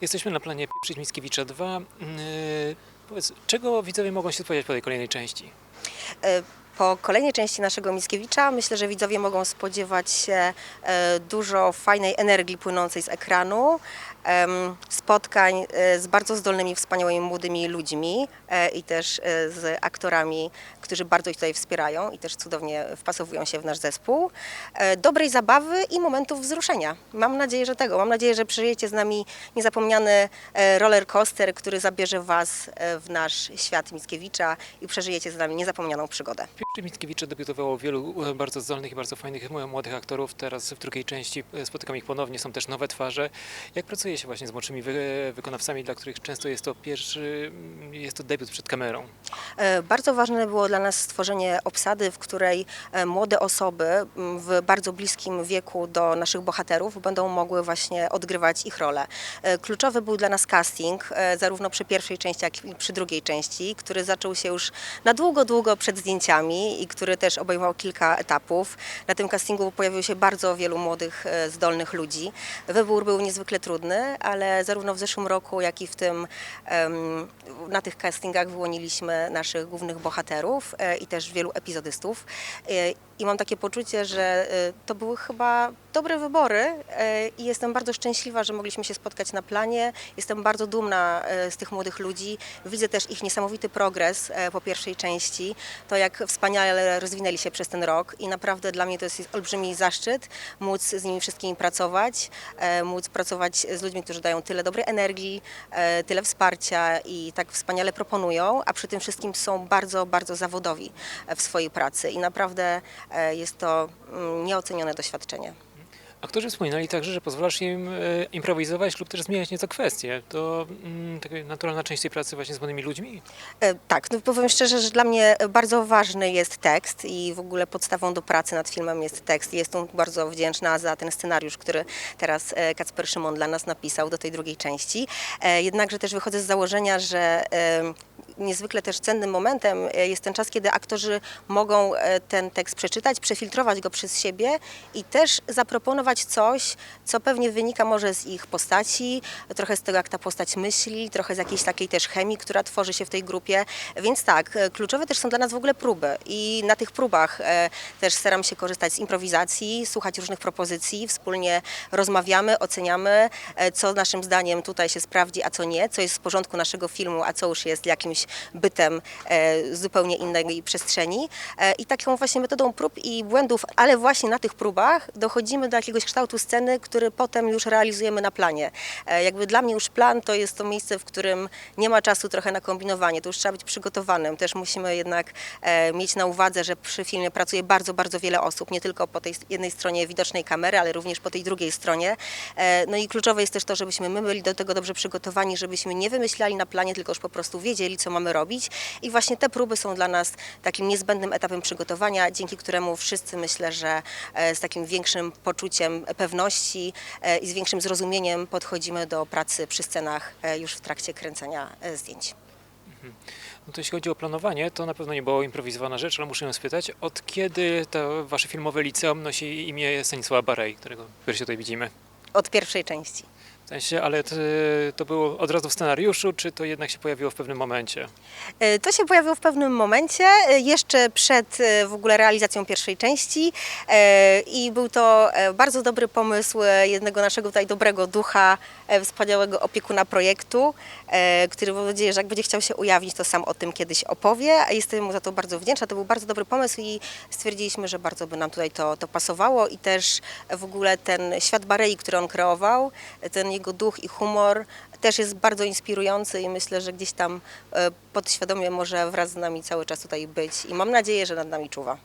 Jesteśmy na planie Pieprzyć Mickiewicza 2. Yy, Powiedz, czego widzowie mogą się spodziewać po tej kolejnej części? Po kolejnej części naszego Mickiewicza myślę, że widzowie mogą spodziewać się e, dużo fajnej energii płynącej z ekranu, spotkań e, z bardzo zdolnymi, wspaniałymi młodymi ludźmi e, i też z aktorami, którzy bardzo ich tutaj wspierają i też cudownie wpasowują się w nasz zespół. Dobrej zabawy i momentów wzruszenia. Mam nadzieję, że tego. Mam nadzieję, że przeżyjecie z nami niezapomniany roller coaster, który zabierze Was w nasz świat Mickiewicza i przeżyjecie z nami niezapomnianą przygodę. Pieprzyć Mickiewicza debiutowało wielu e, bardzo zdolnych i bardzo fajnych m- młodych aktorów. Teraz w drugiej części e, spotykam ich ponownie, są też nowe twarze. Jak pracuje się właśnie z młodszymi wy- wykonawcami, dla których często jest to pierwszy, mm, jest to debiut przed kamerą? E, Bardzo ważne było dla nas stworzenie obsady, w której e, młode osoby m, w bardzo bliskim wieku do naszych bohaterów będą mogły właśnie odgrywać ich rolę. E, Kluczowy był dla nas casting, e, zarówno przy pierwszej części, jak i przy drugiej części, który zaczął się już na długo, długo przed zdjęciami i który też obejmował kilka etapów. Na tym castingu pojawiło się bardzo wielu młodych, e, zdolnych ludzi. Wybór był niezwykle trudny, ale zarówno w zeszłym roku, jak i w tym na tych castingach wyłoniliśmy naszych głównych bohaterów e, i też wielu epizodystów. E, I mam takie poczucie, że to były chyba dobre wybory i jestem bardzo szczęśliwa, że mogliśmy się spotkać na planie. Jestem bardzo dumna z tych młodych ludzi. Widzę też ich niesamowity progres po pierwszej części, to jak wspaniale rozwinęli się przez ten rok i naprawdę dla mnie to jest olbrzymi zaszczyt móc z nimi wszystkimi pracować, e, móc pracować z ludźmi, którzy dają tyle dobrej energii, e, tyle wsparcia i tak wspaniale proponują, a przy tym wszystkim są bardzo, bardzo zawodowi e, w swojej pracy i naprawdę jest to mm, nieocenione doświadczenie. Aktorzy wspominali także, że pozwalasz im e, improwizować lub też zmieniać nieco kwestie. To mm, taka naturalna część tej pracy właśnie z młodymi ludźmi? E, Tak, no powiem szczerze, że dla mnie bardzo ważny jest tekst i w ogóle podstawą do pracy nad filmem jest tekst. Jestem bardzo wdzięczna za ten scenariusz, który teraz e, Kacper Szymon dla nas napisał do tej drugiej części. Jednakże też wychodzę z założenia, że niezwykle też cennym momentem e, jest ten czas, kiedy aktorzy mogą e, ten tekst przeczytać, przefiltrować go przez siebie i też zaproponować coś, co pewnie wynika może z ich postaci, trochę z tego, jak ta postać myśli, trochę z jakiejś takiej też chemii, która tworzy się w tej grupie. Więc tak, e, kluczowe też są dla nas w ogóle próby i na tych próbach też staram się korzystać z improwizacji, słuchać różnych propozycji, wspólnie rozmawiamy, oceniamy, co naszym zdaniem tutaj się sprawdzi, a co nie, co jest w porządku naszego filmu, a co już jest jakimś bytem e, zupełnie innej przestrzeni. E, I taką właśnie metodą prób i błędów, ale właśnie na tych próbach dochodzimy do jakiegoś kształtu sceny, który potem już realizujemy na planie. E, Jakby dla mnie już plan to jest to miejsce, w którym nie ma czasu trochę na kombinowanie, to już trzeba być przygotowanym. Też musimy jednak mieć na uwadze, że przy filmie pracuje bardzo, bardzo wiele osób, nie tylko po tej jednej stronie widocznej kamery, ale również po tej drugiej stronie. No i kluczowe jest też to, żebyśmy my byli do tego dobrze przygotowani, żebyśmy nie wymyślali na planie, tylko już po prostu wiedzieli, co mamy robić. I właśnie te próby są dla nas takim niezbędnym etapem przygotowania, dzięki któremu wszyscy myślę, że e, z takim większym poczuciem pewności e, i z większym zrozumieniem podchodzimy do pracy przy scenach e, już w trakcie kręcenia zdjęć. No to jeśli chodzi o planowanie, to na pewno nie była improwizowana rzecz, ale muszę ją spytać, od kiedy to wasze filmowe liceum nosi imię Stanisława Barej, którego wreszcie tutaj widzimy? Od pierwszej części. Sensie, ale to, to było od razu w scenariuszu, czy to jednak się pojawiło w pewnym momencie? E, To się pojawiło w pewnym momencie, e, jeszcze przed e, w ogóle realizacją pierwszej części i był to bardzo dobry pomysł jednego naszego tutaj dobrego ducha, wspaniałego opiekuna projektu, który mam nadzieję, że jak będzie chciał się ujawnić, to sam o tym kiedyś opowie, a jestem mu za to bardzo wdzięczna. To był bardzo dobry pomysł i stwierdziliśmy, że bardzo by nam tutaj to, to pasowało i też w ogóle ten świat Barei, który on kreował, ten jego duch i humor też jest bardzo inspirujący i myślę, że gdzieś tam e, podświadomie może wraz z nami cały czas tutaj być i mam nadzieję, że nad nami czuwa.